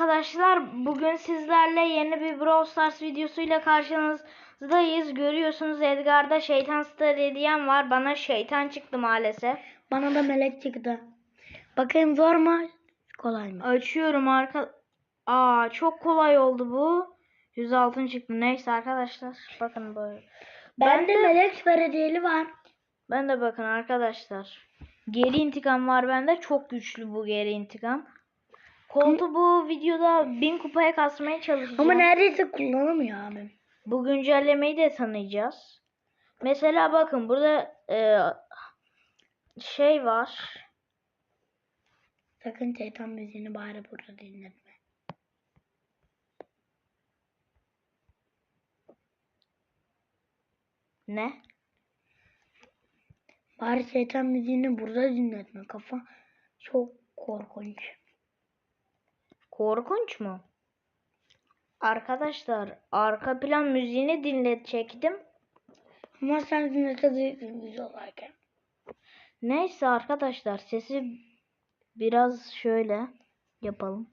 arkadaşlar. Bugün sizlerle yeni bir Brawl Stars videosuyla karşınızdayız. Görüyorsunuz Edgar'da şeytan star hediyem var. Bana şeytan çıktı maalesef. Bana da melek çıktı. Bakayım zor mu? Kolay mı? Açıyorum arka... Aa çok kolay oldu bu. 106 çıktı. Neyse arkadaşlar. Bakın böyle. Bende melek süper hediyeli var. Ben de bakın arkadaşlar. Geri intikam var bende. Çok güçlü bu geri intikam. Koltu bu videoda 1000 kupaya kasmaya çalışacağım. Ama neredeyse kullanamıyor abim. Bu güncellemeyi de tanıyacağız. Mesela bakın burada e, şey var. Sakın şeytan müziğini bari burada dinletme. Ne? Bari şeytan müziğini burada dinletme. Kafa çok korkunç. Korkunç mu? Arkadaşlar arka plan müziğini dinletecektim. Ama sen dinletebilirsin biz olarken. Neyse arkadaşlar sesi biraz şöyle yapalım.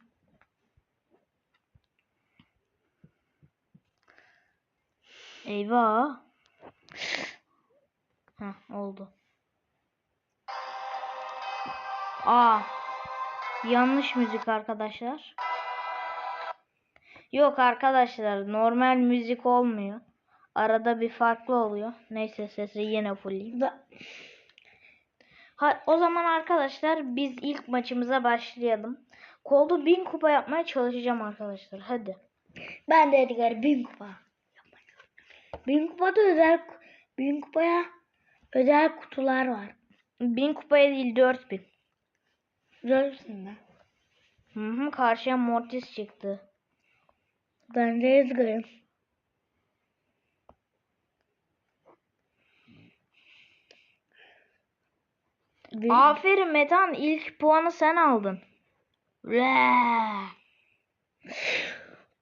Eyvah. Heh, oldu. Aa. Yanlış müzik arkadaşlar. Yok arkadaşlar normal müzik olmuyor. Arada bir farklı oluyor. Neyse sesi yine fullleyeyim. Da Ha, o zaman arkadaşlar biz ilk maçımıza başlayalım. Kolda 1000 kupa yapmaya çalışacağım arkadaşlar. Hadi. ben de Edgar bin kupa. Bin kupada özel bin kupaya özel kutular var. 1000 kupaya değil 4000. Görsün mü? Hı hı karşıya Mortis çıktı. Ben de Edgar'ım. Aferin Metan ilk puanı sen aldın.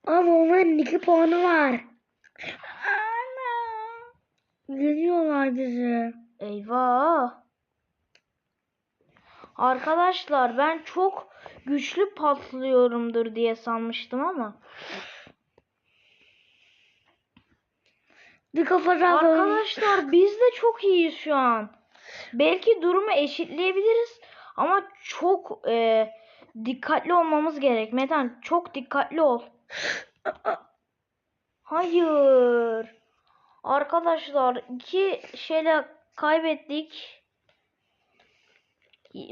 Ama onların iki puanı var. Ana. Yeniyorlar bizi. Eyvah. Arkadaşlar ben çok güçlü patlıyorumdur diye sanmıştım ama. Bir kafa Arkadaşlar biz de çok iyiyiz şu an. Belki durumu eşitleyebiliriz ama çok e, dikkatli olmamız gerek. Metan çok dikkatli ol. Hayır. Arkadaşlar iki şeyle kaybettik.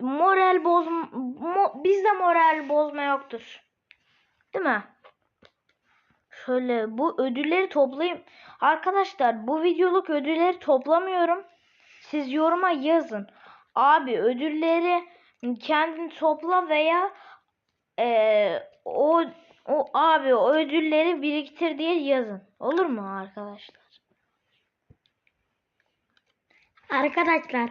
Moral boz mo, bizde moral bozma yoktur. Değil mi? Şöyle bu ödülleri toplayayım. Arkadaşlar bu videoluk ödülleri toplamıyorum. Siz yoruma yazın. Abi ödülleri kendin topla veya eee, o o abi o ödülleri biriktir diye yazın. Olur mu arkadaşlar? Arkadaşlar.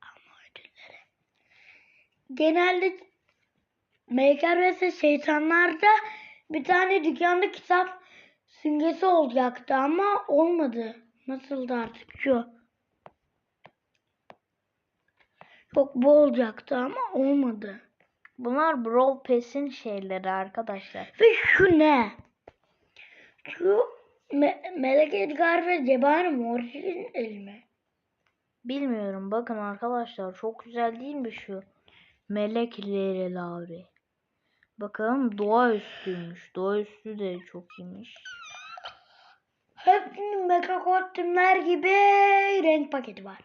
Ama ödülleri. Genelde Maker vs şeytanlarda bir tane dükkanda kitap simgesi olacaktı ama olmadı. Nasıldı artık şu? Yok bu olacaktı ama olmadı. Bunlar Brawl Pass'in şeyleri arkadaşlar. Ve şu ne? Şu Me- Melek Edgar ve Cebani Morris'in elmi. Bilmiyorum. Bakın arkadaşlar çok güzel değil mi şu? Melek Leyla Lavri. Bakın doğaüstüymüş. Doğaüstü de çok iyiymiş. Hepsinin mega kostümler gibi renk paketi var.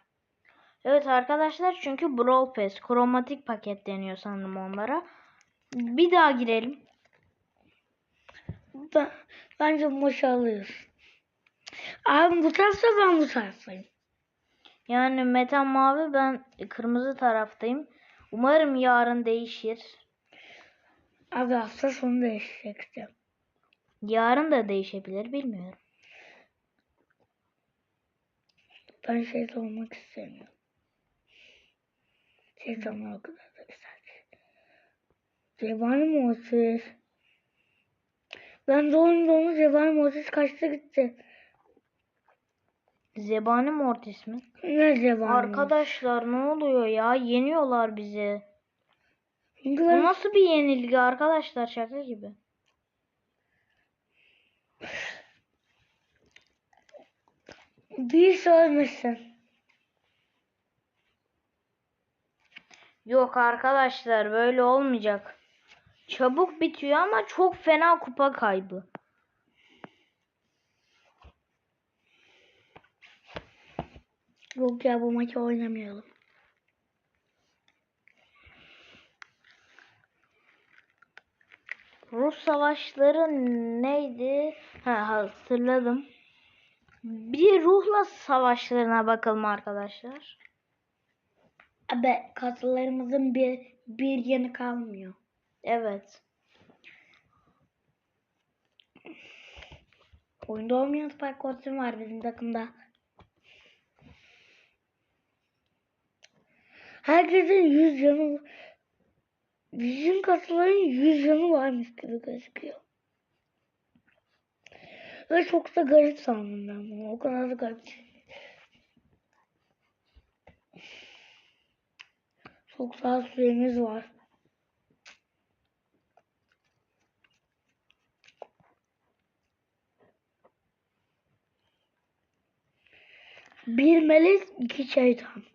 Evet arkadaşlar çünkü Brawl Pass kromatik paket deniyor sanırım onlara. Bir daha girelim. Ben, bence alıyoruz. Abi bu tarafta ben bu taraftayım. Yani Metan mavi ben kırmızı taraftayım. Umarım yarın değişir. Abi hafta sonu değişecekti. Yarın da değişebilir bilmiyorum. Ben şey olmak istemiyorum. Şey olmak o kadar da güzel. Cevani Moses. Ben doğum doğum Cevani Moses kaçta gitti? Zebani Mortis mi? Ne Cevani? Arkadaşlar ne oluyor ya? Yeniyorlar bizi. Bu nasıl bir yenilgi arkadaşlar şaka gibi. bir söylemişsin. Yok arkadaşlar böyle olmayacak. Çabuk bitiyor ama çok fena kupa kaybı. Yok ya bu maçı oynamayalım. Rus savaşları neydi? Ha, hatırladım. Bir ruhla savaşlarına bakalım arkadaşlar. Abi kaslarımızın bir bir yanı kalmıyor. Evet. Oyunda olmayan spike kostüm var bizim takımda. Herkesin yüz yanı Bizim kasların yüz yanı varmış gibi gözüküyor. Ve çok da garip sandım ben bunu. O kadar da garip değil. Çok sağ süremiz var. Bir melek, iki şeytan.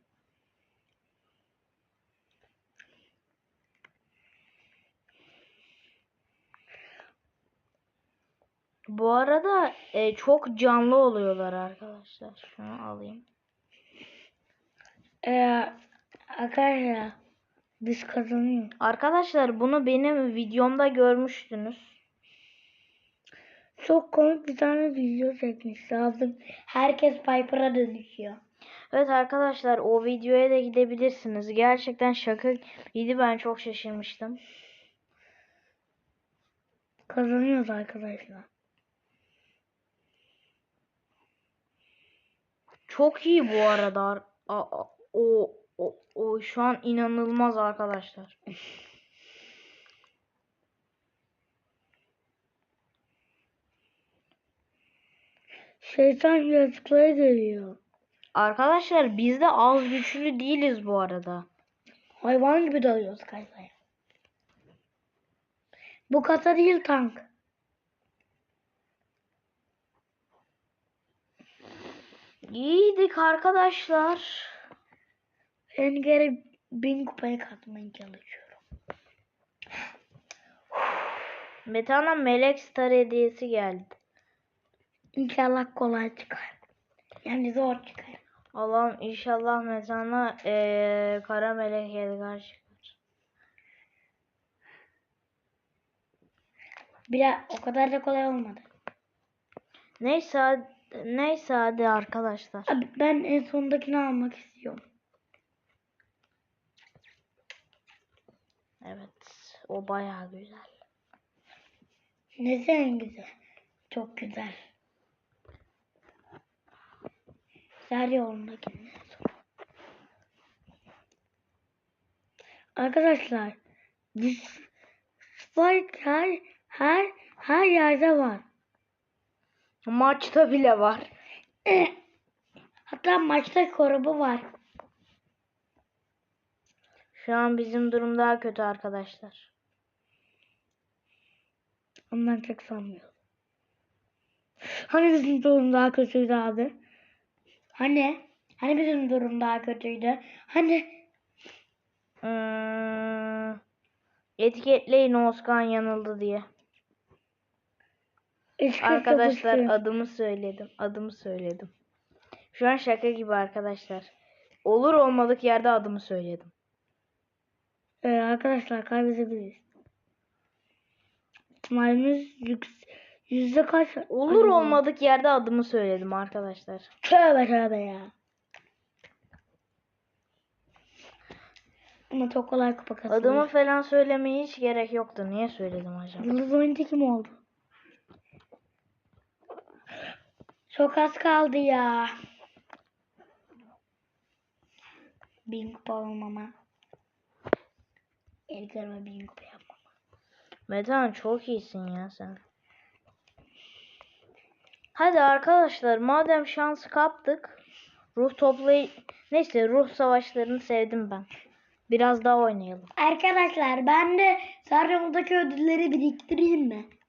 Bu arada e, çok canlı oluyorlar arkadaşlar. Şunu alayım. Ee, arkadaşlar biz kazanıyoruz. Arkadaşlar bunu benim videomda görmüştünüz. Çok komik bir tane video çekmiş lazım. Herkes Piper'a dönüşüyor. Evet arkadaşlar o videoya da gidebilirsiniz. Gerçekten şaka gibiydi. Ben çok şaşırmıştım. Kazanıyoruz arkadaşlar. Çok iyi bu arada. Ar- a- a- O, o, o şu an inanılmaz arkadaşlar. Şeytan yaratıkları geliyor. Arkadaşlar biz de az güçlü değiliz bu arada. Hayvan gibi dalıyoruz kayfaya. Bu kasa değil tank. İyiydik arkadaşlar. En geri bin kupaya katmaya çalışıyorum. Metana Melek Star hediyesi geldi. İnşallah kolay çıkar. Yani zor çıkar. Allah'ım inşallah Metana eee Kara Melek Edgar çıkar. Biraz o kadar da kolay olmadı. Neyse neyse hadi arkadaşlar. Abi ben en sondakini almak istiyorum. Evet o bayağı güzel. Nesi en güzel? Çok güzel. Ser yolundakini. Arkadaşlar Spike her her her yerde var. Maçta bile var. Hatta maçta korubu var. Şu an bizim durum daha kötü arkadaşlar. Ondan çok sanmıyorum. Hani bizim durum daha kötüydü abi? Hani? Hani bizim durum daha kötüydü? Hani? Hmm, etiketleyin Oskan yanıldı diye. Eski Arkadaşlar kapısı. adımı söyledim. Adımı söyledim. Şu an şaka gibi arkadaşlar. Olur olmadık yerde adımı söyledim. Ee, arkadaşlar kaybedebiliriz. İhtimalimiz yüzde kaç? Olur acaba? olmadık yerde adımı söyledim arkadaşlar. Tövbe tövbe ya. Ama çok kolay kazanıyor. Adımı falan söylemeye hiç gerek yoktu. Niye söyledim acaba? Yıldız oyuncu kim oldu? Çok az kaldı ya. Bin kupa olmama. Edgar'ıma bin kupa yapmam. Metehan çok iyisin ya sen. Hadi arkadaşlar madem şans kaptık. Ruh toplayı... Neyse ruh savaşlarını sevdim ben. Biraz daha oynayalım. Arkadaşlar ben de Sarıyoldaki ödülleri biriktireyim mi?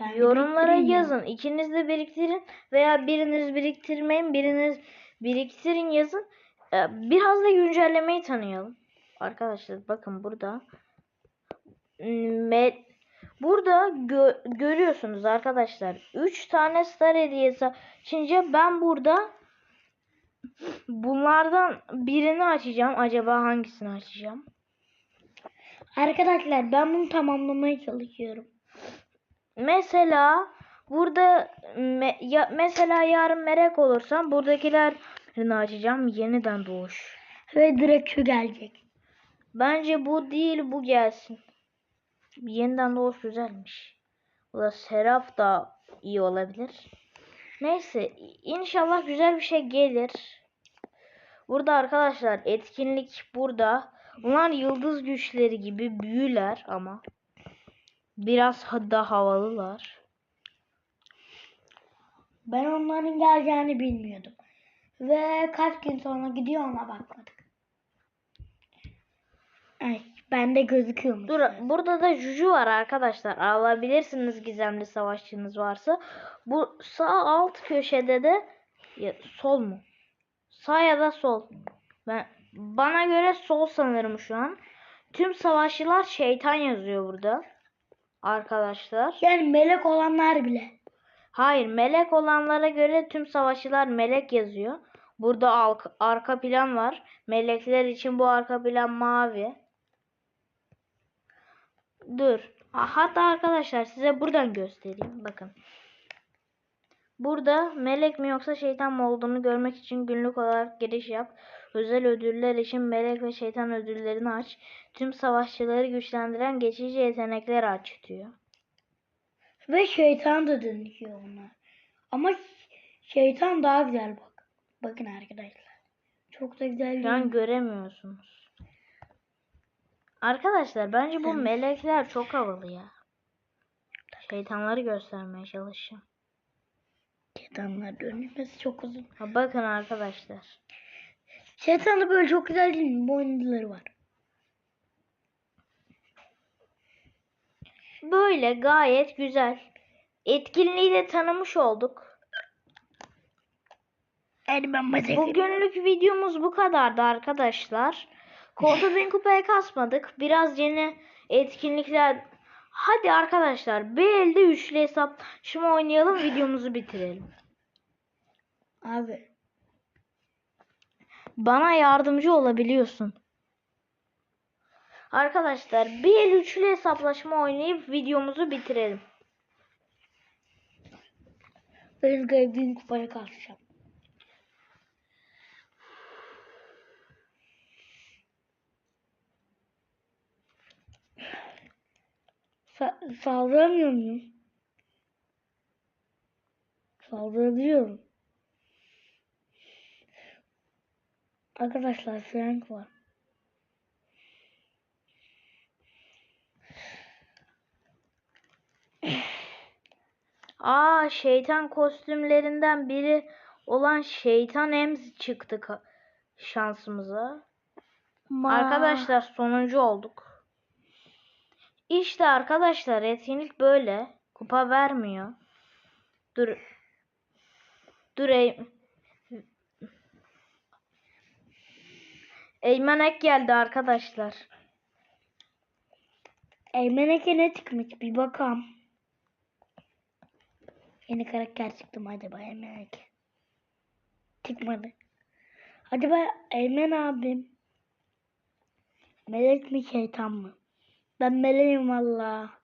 Ben Yorumlara biriktireyim ya. yazın. İkiniz de biriktirin veya biriniz biriktirmeyin, biriniz biriktirin yazın. Ee, Biraz da güncellemeyi tanıyalım. Arkadaşlar bakın burada burada gö- görüyorsunuz arkadaşlar. 3 tane star hediyesi açınca ben burada bunlardan birini açacağım. Acaba hangisini açacağım? Arkadaşlar ben bunu tamamlamaya çalışıyorum. Mesela burada me- ya, mesela yarın melek olursam buradakilerini açacağım. Yeniden doğuş. Ve direkt şu gelecek. Bence bu değil bu gelsin. Yeniden doğuş güzelmiş. Bu da Seraf da iyi olabilir. Neyse inşallah güzel bir şey gelir. Burada arkadaşlar etkinlik burada. Bunlar yıldız güçleri gibi büyüler ama biraz ha- da havalılar. Ben onların geleceğini bilmiyordum. Ve kaç gün sonra gidiyor ona bakmadık. Ay, bende gözüküyormuş. Dur, burada da Juju var arkadaşlar. Alabilirsiniz gizemli savaşçınız varsa. Bu sağ alt köşede de ya, sol mu? Sağ ya da sol. Ben bana göre sol sanırım şu an. Tüm savaşçılar şeytan yazıyor burada. Arkadaşlar. Yani melek olanlar bile. Hayır, melek olanlara göre tüm savaşçılar melek yazıyor. Burada arka, plan var. Melekler için bu arka plan mavi. Dur. Ha- Hatta arkadaşlar size buradan göstereyim. Bakın. Burada melek mi yoksa şeytan mı olduğunu görmek için günlük olarak giriş yap. Özel ödüller için melek ve şeytan ödüllerini aç. Tüm savaşçıları güçlendiren geçici yetenekler aç diyor. Ve şeytan da dönüşüyor onlar. Ama şeytan daha güzel bak. Bakın arkadaşlar. Çok da güzel Şu an mi? göremiyorsunuz. Arkadaşlar bence bu melekler çok havalı ya. Şeytanları göstermeye çalışacağım. Şeytanlar dönüşmesi çok uzun. Ha, bakın arkadaşlar. Şeytan da böyle çok güzel değil mi? Boynuzları var. Böyle gayet güzel. Etkinliği de tanımış olduk. Yani ben Bugünlük videomuz bu kadardı arkadaşlar. Kolda bin kupaya kasmadık. Biraz yeni etkinlikler. Hadi arkadaşlar bir elde üçlü hesaplaşma oynayalım videomuzu bitirelim. Abi Bana yardımcı olabiliyorsun. Arkadaşlar bir el üçlü hesaplaşma oynayıp videomuzu bitirelim. ben bin kupaya kalkacağım. Sa saldıramıyor muyum? Saldırabiliyorum. Arkadaşlar Frank var. Aa şeytan kostümlerinden biri olan şeytan Ems çıktı şansımıza. Ma- Arkadaşlar sonuncu olduk. İşte arkadaşlar etkinlik böyle. Kupa vermiyor. Dur. Dur ey. Eymen Ek geldi arkadaşlar. Eymeneke ne çıkmış bir bakalım. Yeni karakter çıktı mı acaba Eymeneke? Çıkmadı. Acaba Eymen abim melek mi şeytan mı? Ben meleğim valla.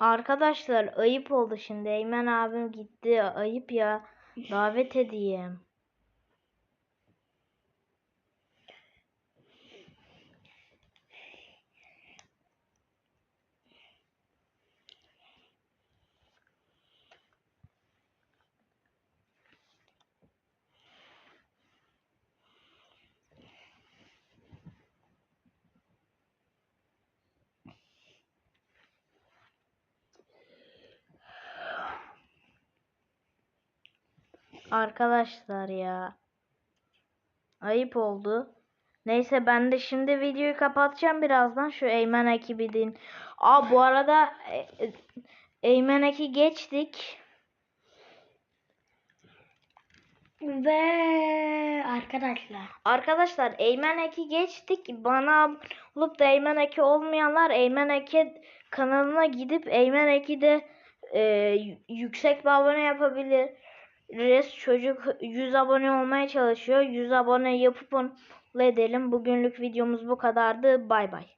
Arkadaşlar ayıp oldu şimdi. Eymen abim gitti. Ayıp ya. Davet edeyim. Arkadaşlar ya. Ayıp oldu. Neyse ben de şimdi videoyu kapatacağım birazdan. Şu Eymen ekibinin. Aa bu arada e, e, Eymen eki geçtik. Ve arkadaşlar. Arkadaşlar Eymen eki geçtik. Bana olup da Eymen eki olmayanlar Eymen eki kanalına gidip Eymen eki de e, yüksek bir abone yapabiliriz. Çocuk 100 abone olmaya çalışıyor. 100 abone yapıp onu edelim. Bugünlük videomuz bu kadardı. Bay bay.